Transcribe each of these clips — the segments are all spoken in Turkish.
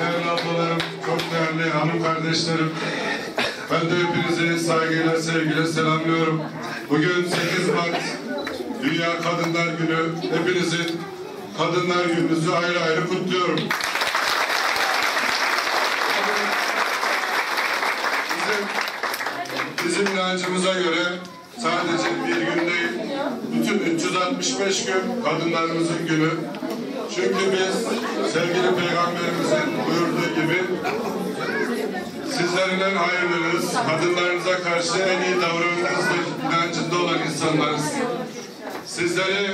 değerli ablalarım, çok değerli hanım kardeşlerim. Ben de hepinizi saygıyla, sevgiyle selamlıyorum. Bugün 8 Mart Dünya Kadınlar Günü. Hepinizin Kadınlar Günü'nüzü ayrı ayrı kutluyorum. Bizim, bizim inancımıza göre sadece bir gün değil, bütün 365 gün kadınlarımızın günü. Çünkü biz sevgili peygamberimizin buyurduğu gibi sizlerin en hayırlınız, kadınlarınıza karşı en iyi davranışınızdır inancında olan insanlarız. Sizleri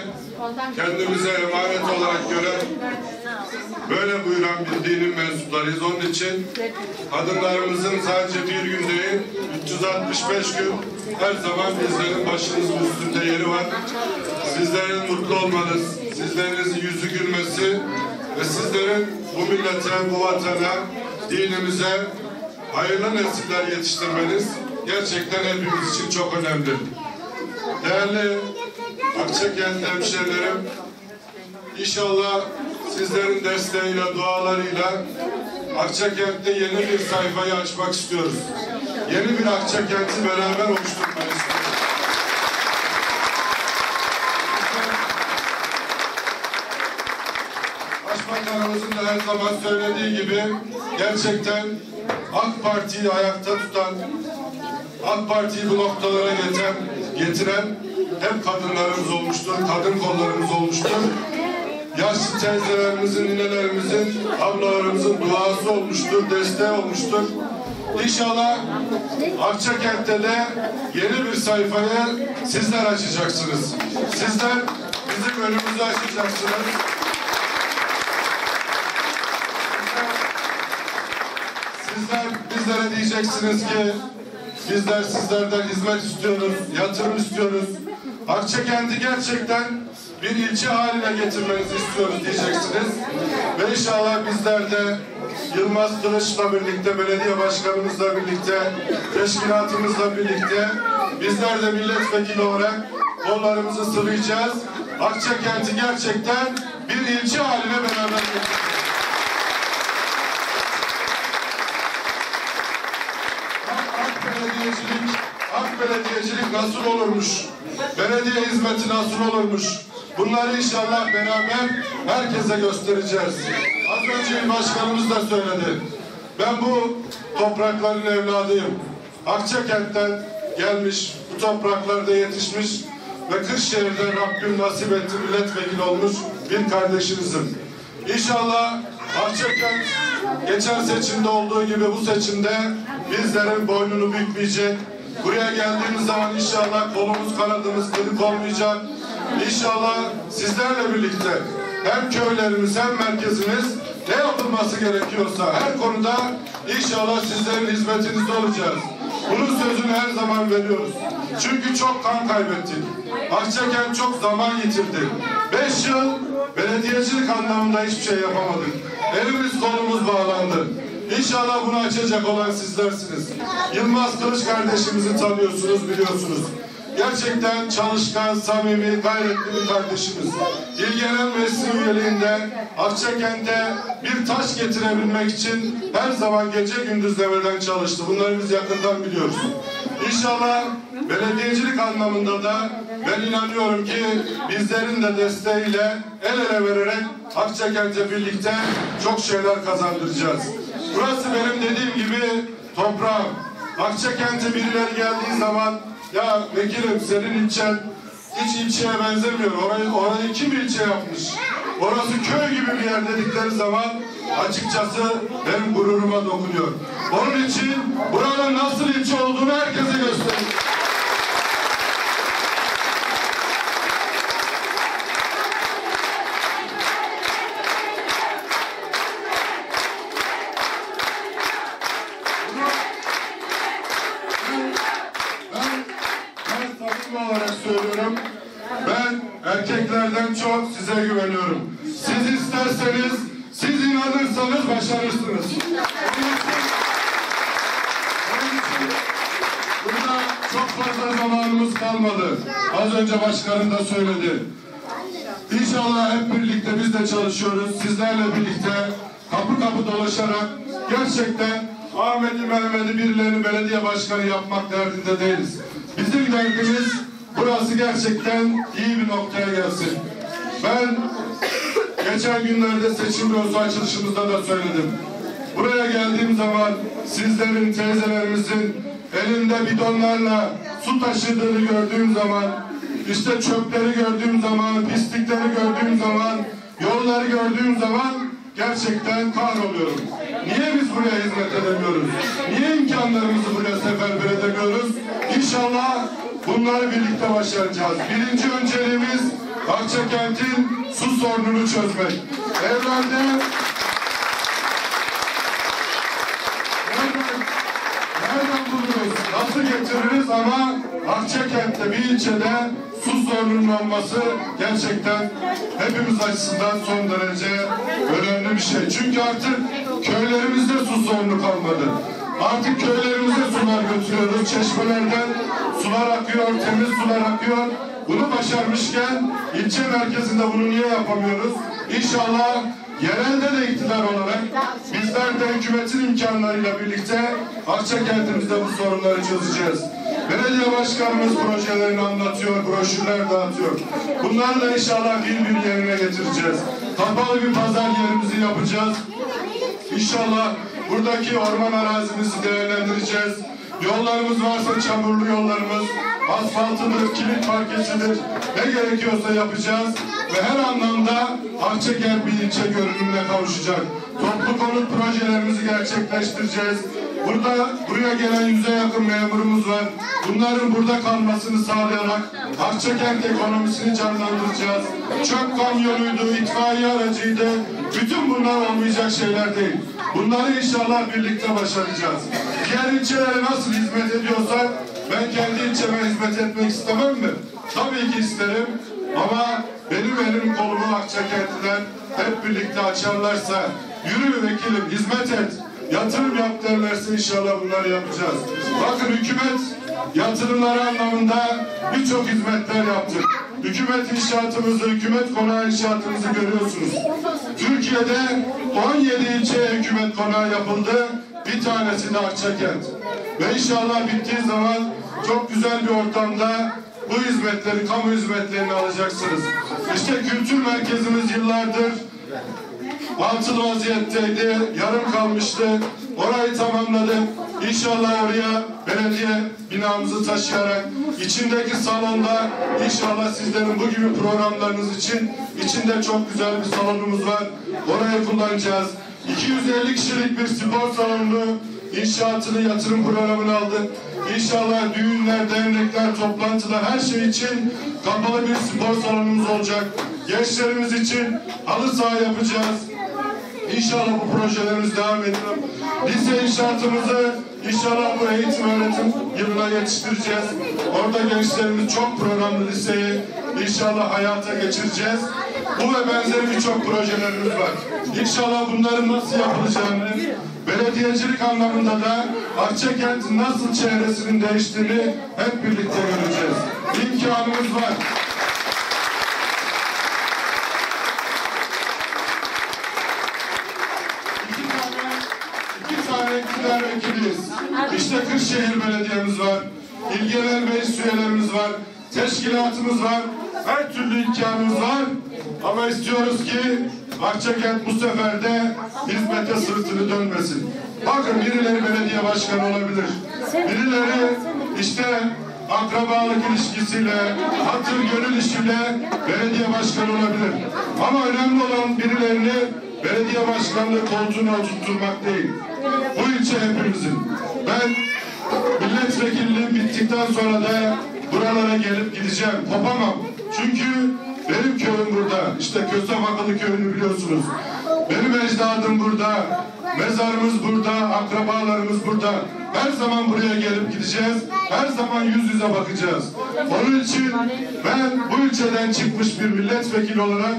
kendimize emanet olarak gören, böyle buyuran bir dinin mensuplarıyız. Onun için kadınlarımızın sadece bir gün değil, 365 gün her zaman bizlerin başımızın üstünde yeri var. Sizlerin mutlu olmanız, sizlerin yüzü gülmesi ve sizlerin bu millete, bu vatana, dinimize hayırlı nesiller yetiştirmeniz gerçekten hepimiz için çok önemli. Değerli Akçakent hemşehrilerim, inşallah sizlerin desteğiyle, dualarıyla Akçakent'te yeni bir sayfayı açmak istiyoruz. Yeni bir Akçakent'i beraber oluşturmayı istiyoruz. Başbakanımızın da her zaman söylediği gibi gerçekten AK Parti'yi ayakta tutan, AK Parti'yi bu noktalara getiren, getiren hep kadınlarımız olmuştur, kadın kollarımız olmuştur. Yaşlı teyzelerimizin, ninelerimizin, ablalarımızın duası olmuştur, desteği olmuştur. İnşallah Akçakent'te de yeni bir sayfayı sizler açacaksınız. Sizler bizim önümüzü açacaksınız. Sizler bizlere diyeceksiniz ki bizler sizlerden hizmet istiyoruz, yatırım istiyoruz. Akçakent'i gerçekten bir ilçe haline getirmenizi istiyoruz diyeceksiniz. Ve inşallah bizler de Yılmaz Kılıç'la birlikte, belediye başkanımızla birlikte, teşkilatımızla birlikte bizler de milletvekili olarak kollarımızı sıvayacağız. Akçakent'i gerçekten bir ilçe haline beraber getireceğiz. Ak belediyecilik, ak belediyecilik nasıl olurmuş? Belediye hizmeti nasıl olurmuş? Bunları inşallah beraber herkese göstereceğiz. Az önce başkanımız da söyledi. Ben bu toprakların evladıyım. Akçakent'ten gelmiş, bu topraklarda yetişmiş ve Kırşehir'de Rabbim nasip etti milletvekili olmuş bir kardeşinizim. İnşallah Akçakent geçen seçimde olduğu gibi bu seçimde bizlerin boynunu bükmeyecek. Buraya geldiğimiz zaman inşallah kolumuz kanadımız kırık olmayacak. İnşallah sizlerle birlikte hem köylerimiz hem merkezimiz ne yapılması gerekiyorsa her konuda inşallah sizlerin hizmetinizde olacağız. Bunun sözünü her zaman veriyoruz. Çünkü çok kan kaybettik. Akçakent çok zaman yitirdi. Beş yıl belediyecilik anlamında hiçbir şey yapamadık. Elimiz kolumuz bağlandı. İnşallah bunu açacak olan sizlersiniz. Yılmaz Kılıç kardeşimizi tanıyorsunuz, biliyorsunuz. Gerçekten çalışkan, samimi, gayretli bir kardeşimiz. İl Genel Meclisi üyeliğinde Akçakent'e bir taş getirebilmek için her zaman gece gündüz demeden çalıştı. Bunları biz yakından biliyoruz. İnşallah belediyecilik anlamında da ben inanıyorum ki bizlerin de desteğiyle el ele vererek Akçakent'e birlikte çok şeyler kazandıracağız. Burası benim dediğim gibi toprağım. Akçakent'e birileri geldiği zaman ya vekilim senin ilçen hiç ilçeye benzemiyor. Orayı, orayı kim ilçe yapmış? Orası köy gibi bir yer dedikleri zaman açıkçası benim gururuma dokunuyor. Onun için buranın nasıl ilçe olduğunu herkese gösterin. Erkeklerden çok size güveniyorum. Siz isterseniz, siz inanırsanız başarırsınız. Burada çok fazla zamanımız kalmadı. Az önce başkanım da söyledi. İnşallah hep birlikte biz de çalışıyoruz. Sizlerle birlikte kapı kapı dolaşarak gerçekten Ahmet'i Mehmet'i birilerini belediye başkanı yapmak derdinde değiliz. Bizim derdimiz burası gerçekten iyi bir noktaya gelsin. Ben geçen günlerde seçim bürosu açılışımızda da söyledim. Buraya geldiğim zaman sizlerin, teyzelerimizin elinde bidonlarla su taşıdığını gördüğüm zaman, işte çöpleri gördüğüm zaman, pislikleri gördüğüm zaman, yolları gördüğüm zaman gerçekten kahroluyorum. Niye biz buraya hizmet edemiyoruz? Niye imkanlarımızı buraya seferber edemiyoruz? İnşallah bunları birlikte başaracağız. Birinci önceliğimiz Akçakent'in su sorununu çözmek. Evlerde? Nasıl getiririz ama Akçakent'te bir ilçede su sorununun olması gerçekten hepimiz açısından son derece önemli bir şey. Çünkü artık köylerimizde su sorunu kalmadı. Artık köylerimize sular götürüyoruz. Çeşmelerden sular akıyor, temiz sular akıyor. Bunu başarmışken ilçe merkezinde bunu niye yapamıyoruz? İnşallah yerelde de iktidar olarak bizler de hükümetin imkanlarıyla birlikte Akçakent'imizde bu sorunları çözeceğiz. Belediye başkanımız projelerini anlatıyor, broşürler dağıtıyor. Bunları da inşallah bir bir yerine getireceğiz. Kapalı bir pazar yerimizi yapacağız. İnşallah buradaki orman arazimizi değerlendireceğiz. Yollarımız varsa çamurlu yollarımız, asfaltıdır, kilit parkesidir, ne gerekiyorsa yapacağız ve her anlamda Akçakent bir ilçe görünümüne kavuşacak. Toplu konut projelerimizi gerçekleştireceğiz. Burada buraya gelen yüze yakın memurumuz var. Bunların burada kalmasını sağlayarak Akçakent ekonomisini canlandıracağız. Çöp kamyonuydu, itfaiye aracıydı. Bütün bunlar olmayacak şeyler değil. Bunları inşallah birlikte başaracağız. Diğer ilçelere nasıl hizmet ediyorsak ben kendi ilçeme hizmet etmek istemem mi? Tabii ki isterim. Ama benim elim kolumu Akçakent'ten hep birlikte açarlarsa yürü vekilim hizmet et. Yatırım yap derlerse inşallah bunları yapacağız. Bakın hükümet yatırımları anlamında birçok hizmetler yaptı. Hükümet inşaatımızı, hükümet konağı inşaatımızı görüyorsunuz. Türkiye'de 17 ilçeye hükümet konağı yapıldı. Bir tanesi de Akçakent. Ve inşallah bittiği zaman çok güzel bir ortamda bu hizmetleri, kamu hizmetlerini alacaksınız. İşte kültür merkezimiz yıllardır altılı vaziyetteydi, yarım kalmıştı. Orayı tamamladık. İnşallah oraya belediye binamızı taşıyarak içindeki salonda inşallah sizlerin bu gibi programlarınız için içinde çok güzel bir salonumuz var. Orayı kullanacağız. 250 kişilik bir spor salonu inşaatını yatırım programını aldık. İnşallah düğünler, dernekler, toplantılar her şey için kapalı bir spor salonumuz olacak. Gençlerimiz için halı saha yapacağız. İnşallah bu projelerimiz devam ediyor. Lise inşaatımızı inşallah bu eğitim öğretim yılına yetiştireceğiz. Orada gençlerimiz çok programlı liseyi inşallah hayata geçireceğiz. Bu ve benzeri birçok projelerimiz var. İnşallah bunların nasıl yapılacağını, belediyecilik anlamında da Akçakent nasıl çevresinin değiştiğini hep birlikte göreceğiz. İmkanımız var. İşte Kırşehir Belediye'miz var. İl Genel Meclis üyelerimiz var. Teşkilatımız var. Her türlü imkanımız var. Ama istiyoruz ki Akçakent bu sefer de hizmete sırtını dönmesin. Bakın birileri belediye başkanı olabilir. Birileri işte akrabalık ilişkisiyle, hatır gönül işiyle belediye başkanı olabilir. Ama önemli olan birilerini belediye başkanlığı koltuğuna oturtturmak değil. Bu ilçe hepimizin. Ben milletvekilliğim bittikten sonra da buralara gelip gideceğim. Kopamam. Çünkü benim köyüm burada. İşte Köstefakalı köyünü biliyorsunuz. Benim ecdadım burada. Mezarımız burada. Akrabalarımız burada. Her zaman buraya gelip gideceğiz. Her zaman yüz yüze bakacağız. Onun için ben bu ilçeden çıkmış bir milletvekili olarak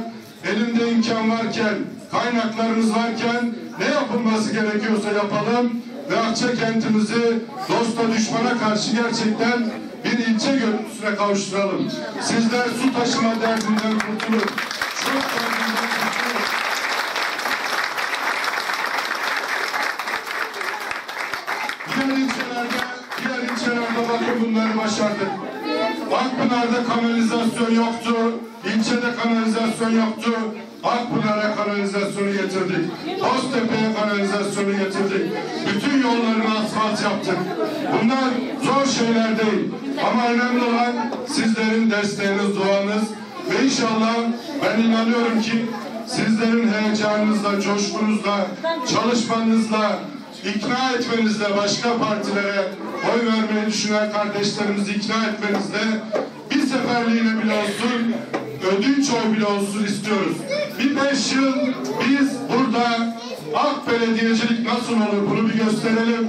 elimde imkan varken, kaynaklarımız varken ne yapılması gerekiyorsa yapalım ve Akçakentimizi dosta düşmana karşı gerçekten bir ilçe görüntüsüne kavuşturalım. Sizler su taşıma derdinden kurtulun. Çok. Diğer ilçelerde, diğer ilçelerde bakın bunları başardık. Akpınar'da kanalizasyon yoktu. İlçede kanalizasyon yoktu. Akpınar'a kanalizasyonu getirdik. Boztepe'ye kanalizasyonu getirdik. Bütün yollarını asfalt yaptık. Bunlar zor şeyler değil. Ama önemli olan sizlerin desteğiniz, duanız. Ve inşallah ben inanıyorum ki sizlerin heyecanınızla, coşkunuzla, çalışmanızla, ikna etmenizle başka partilere oy vermeyi düşünen kardeşlerimizi ikna etmenizle bir seferliğine bile olsun ödünç oy bile olsun istiyoruz. Bir beş yıl biz burada AK belediyecilik nasıl olur bunu bir gösterelim.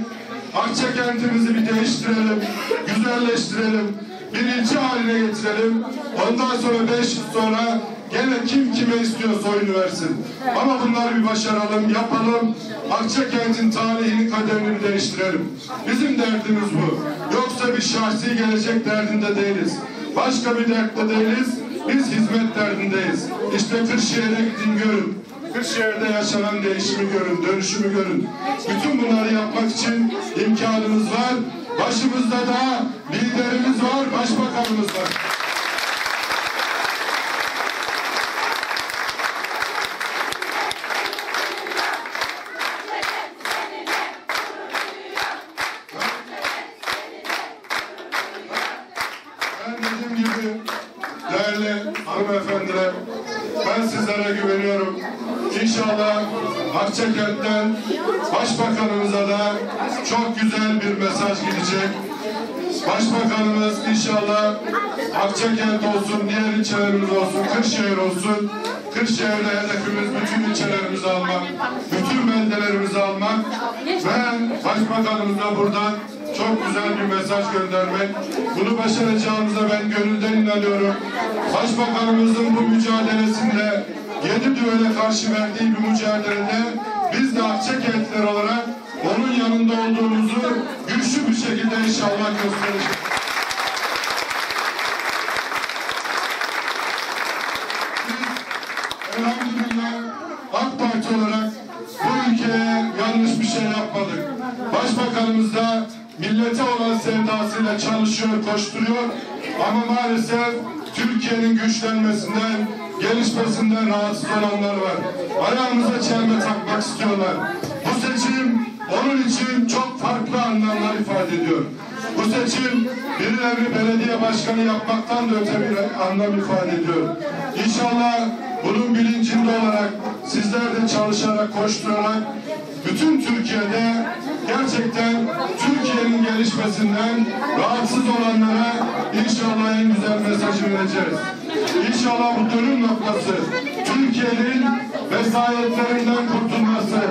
Akçakentimizi bir değiştirelim, güzelleştirelim, bir ilçe haline getirelim. Ondan sonra beş yıl sonra gene kim kime istiyorsa oyunu versin. Ama bunları bir başaralım, yapalım. Akçakent'in tarihini, kaderini bir değiştirelim. Bizim derdimiz bu. Yoksa bir şahsi gelecek derdinde değiliz. Başka bir dertte değiliz. Biz hizmet derdindeyiz. İşte Kırşehir'e gidin görün. Kırşehir'de yaşanan değişimi görün, dönüşümü görün. Bütün bunları yapmak için imkanımız var. Başımızda da liderimiz var, başbakanımız var. Ben dediğim değerli hanımefendiler, ben sizlere güveniyorum. İnşallah Akçakent'ten Başbakanımıza da çok güzel bir mesaj gidecek. Başbakanımız inşallah Akçakent olsun, diğer ilçelerimiz olsun, Kırşehir olsun. Kırşehir'de hedefimiz bütün ilçelerimizi almak, bütün beldelerimizi almak ve Başbakanımıza buradan çok güzel bir mesaj göndermek. Bunu başaracağımıza ben gönülden inanıyorum. Başbakanımızın bu mücadelesinde yedi düvele karşı verdiği bir mücadelede biz de Akçakentliler olarak onun yanında olduğumuzu güçlü bir şekilde inşallah göstereceğiz. Elhamdülillah AK Parti olarak şey yapmadık. Başbakanımız da millete olan sevdasıyla çalışıyor, koşturuyor. Ama maalesef Türkiye'nin güçlenmesinden, gelişmesinden rahatsız olanlar var. Ayağımıza çelme takmak istiyorlar. Bu seçim onun için çok farklı anlamlar ifade ediyor. Bu seçim birilerini belediye başkanı yapmaktan da öte bir anlam ifade ediyor. İnşallah bunun bilincinde olarak sizler de çalışarak, koşturarak bütün Türkiye'de gerçekten Türkiye'nin gelişmesinden rahatsız olanlara inşallah en güzel mesajı vereceğiz. İnşallah bu dönüm noktası Türkiye'nin vesayetlerinden kurtulması,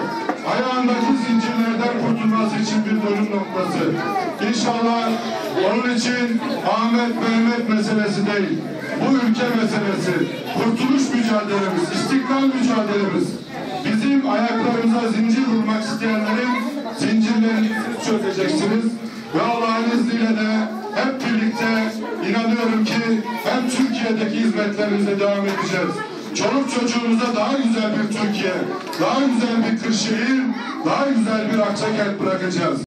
ayağındaki zincirlerden kurtulması için bir dönüm noktası. İnşallah onun için Ahmet Mehmet meselesi değil, bu ülke meselesi, kurtuluş mücadelemiz, istiklal mücadelemiz, bizim ayaklarımıza zincir vurmak isteyenlerin zincirlerini çözeceksiniz. Ve Allah'ın izniyle de hep birlikte inanıyorum ki hem Türkiye'deki hizmetlerimize devam edeceğiz. Çoluk çocuğumuza daha güzel bir Türkiye, daha güzel bir Kırşehir, daha güzel bir Akçakent bırakacağız.